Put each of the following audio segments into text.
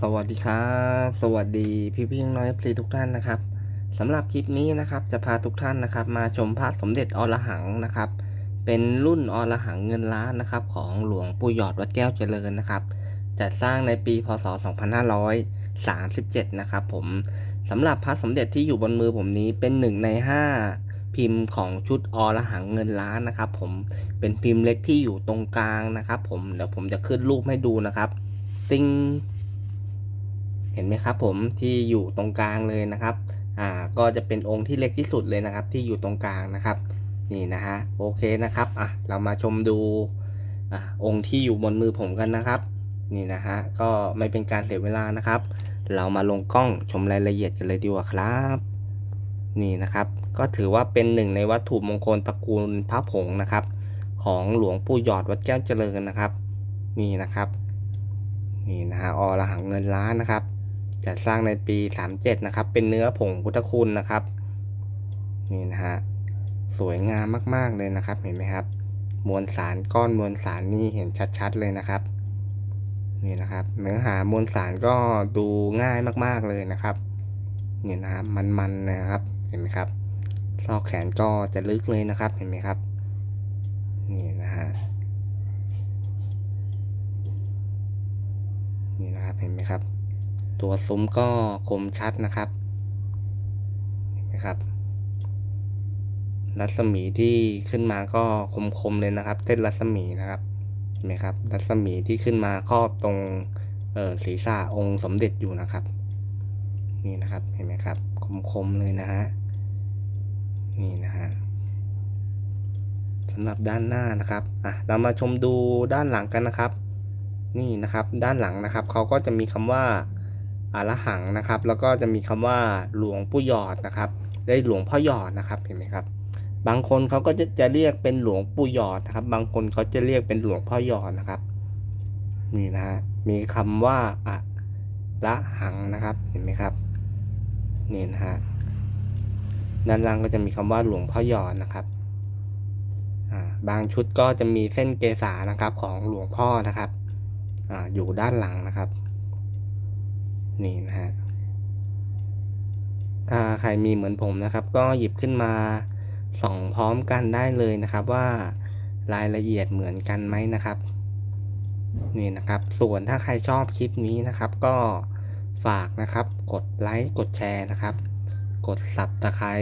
สวัสดีครับ สวัสดีพี่พี่น้องเอฟซีทุกท่านนะครับสำหรับคลิปนี้นะครับจะพาทุกท่านนะครับ มาชมพระสมเด็จอรหังนะครับ เป็นรุ่นอรหังเงินล้านนะครับ ของหลวงปู่หยอดวัดแก้วเจริญนะครับจัดสร้างในปีพศ 2537 นะครับผมสำหรับพระสมเด็จที่อยู่บนมือผมนี้เป็นหนึ่งใน 5 พิมพ์ของชุดอรหังเงินล้านนะครับ ผมเป็นพิมพ์เล็กที่อยู่ตรงกลางนะครับ ผมเดี๋ยวผมจะขึ้นรูปให้ดูนะครับ ติ้ง เห็นไหมครับผมที่อยู่ตรงกลางเลยนะครับอ่าก็จะเป็นองค์ที่เล็กที่สุดเลยนะครับ ที่อยู่ตรงกลางนะครับนี่นะฮะโอเคนะครับอะเรามาชมดูอ่าองค์ที่อยู่บนมือผมกันนะครับ นี่นะฮะก็ไม่เป็นการเสียเวลานะครับ เรามาลงกล้องชมรายละเอียดกันเลยดีกว่าครับ นี่นะครับ ก็ถือว่าเป็นหนึ่งในวัตถุมงคลตระกูลพระผงนะครับ ของหลวงปู่หยอดวัดแก้วเจริญนะครับ นี่นะครับนี่นะฮะอรหังเงินล้านนะครับ จัดสร้างในปี 37 นะครับ เป็นเนื้อผงพุทธคุณนะครับ นี่นะฮะ สวยงามมาก ๆ เลยนะครับ เห็นไหมครับ มวลสารก้อนมวลสารนี่เห็นชัด ๆ เลยนะครับ นี่นะครับ เนื้อหามวลสารก็ดูง่ายมาก ๆ เลยนะครับ นี่นะครับ มันๆนะครับ เห็นไหมครับ ซอกแขนก็จะลึกเลยนะครับ เห็นไหมครับ นี่นะฮะ นี่นะครับ เห็นไหมครับ ตัวซุ้มก็คมชัดนะครับนไหมครับ รัศมีที่ขึ้นมาก็คมๆเลยนะครับ เส้นรัศมีนะครับเห็นไหมครับ รัศมีที่ขึ้นมาครอบตรงเออศีรษะองค์สมเด็จอยู่นะครับ นี่นะครับเห็นไหมครับ คมๆเลยนะฮะนี่นะฮะสำหรับด้านหน้านะครับอะเรามาชมดูด้านหลังกันนะครับ นี่นะครับ ด้านหลังนะครับเขาก็จะมีคำว่า อารหังนะครับ แล้วก็จะมีคำว่าหลวงปู่หยอดนะครับ ได้หลวงพ่อหยอดนะครับเห็นไหมครับ บางคนเขาก็จะจะเรียกเป็นหลวงปู่หยอดนะครับ บางคนเขาจะเรียกเป็นหลวงพ่อหยอดนะครับ นี่นะฮะมีคำว่าอะละหังนะครับเห็นไหมครับนี่นะฮะด้านล่างก็จะมีคำว่าหลวงพ่อหยอดนะครับอ่าบางชุดก็จะมีเส้นเกษานะครับของหลวงพ่อนะครับอ่าอยู่ด้านหลังนะครับ นี่นะฮะถ้าใครมีเหมือนผมนะครับ ก็หยิบขึ้นมาส่องพร้อมกันได้เลยนะครับว่ารายละเอียดเหมือนกันไหมนะครับ นี่นะครับ ส่วนถ้าใครชอบคลิปนี้นะครับ ก็ฝากนะครับ กดไลค์กดแชร์นะครับ กดสับตะไคร้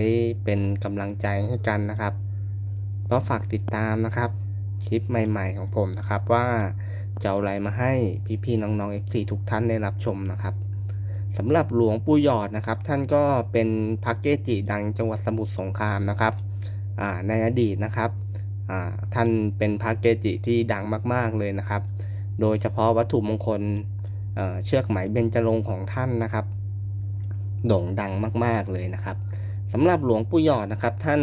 เป็นกำลังใจให้กันนะครับก็ฝากติดตามนะครับ คลิปใหม่ ๆ ของผมนะครับว่าจะเอาอะไรมาให้พี่ๆน้องๆ F4 ทุกท่านได้รับชมนะครับ สำหรับหลวงปู่หยอดนะครับ ท่านก็เป็นพักเกจิดังจังหวัดสมุทรสงครามนะครับในอดีตนะครับท่านเป็นพักเกจิที่ดังมาก ๆเลยนะครับ โดยเฉพาะวัตถุมงคลเชือกไหมเบญจรงค์ของท่านนะครับ โด่งดังมาก ๆเลยนะครับสำหรับหลวงปู่หยอดนะครับ ท่าน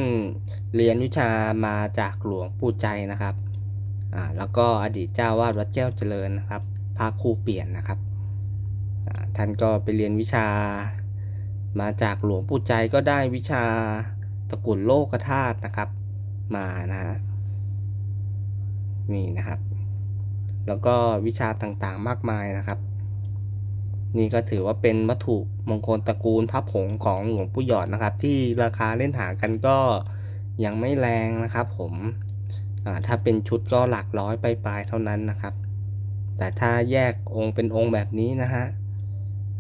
เรียนวิชามาจากหลวงปู่ใจนะครับแล้วก็อดีตเจ้าวาดวัดแก้วเจริญนะครับพระครูเปลี่ยนนะครับ ท่านก็ไปเรียนวิชา มาจากหลวงปู่ใจก็ได้วิชาตะกรุดโลกธาตุนะครับ มานะฮะนี่นะครับ แล้วก็วิชาต่างๆมากมายนะครับ นี่ก็ถือว่าเป็นวัตถุมงคลตระกูลพระผงของหลวงปู่หยอดนะครับ ที่ราคาเล่นหากันก็ยังไม่แรงนะครับผมถ้าเป็นชุดก็หลักร้อยไปปลายๆเท่านั้นนะครับ แต่ถ้าแยกองค์เป็นองค์แบบนี้นะฮะ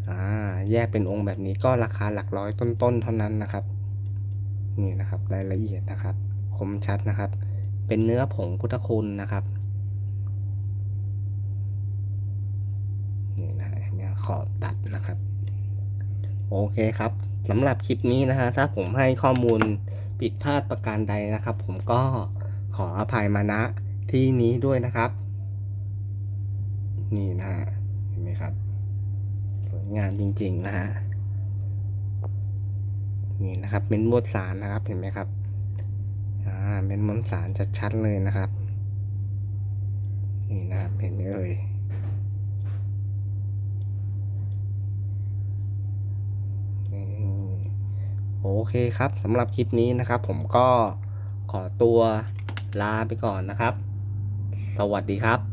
อ่าแยกเป็นองค์แบบนี้ก็ราคาหลักร้อยต้นๆเท่านั้นนะครับ นี่นะครับรายละเอียดนะครับ คมชัดนะครับ เป็นเนื้อผงพุทธคุณนะครับนี่นะเนี่ยขอบตัดนะครับ โอเคครับสำหรับคลิปนี้นะฮะถ้าผมให้ข้อมูลผิดพลาดประการใดนะครับ ผมก็ขออภัยมาณที่นี้ด้วยนะครับ นี่นะฮะเห็นไหมครับ งามจริงๆนะฮะนี่นะครับเม็ดมวลสารนะครับเห็นไหมครับอ่าเม็ดมวลสารชัดๆเลยนะครับ นี่นะครับเห็นไหมเอ่ยโอเคครับสำหรับคลิปนี้นะครับ ผมก็ขอตัวลาไปก่อนนะครับ สวัสดีครับ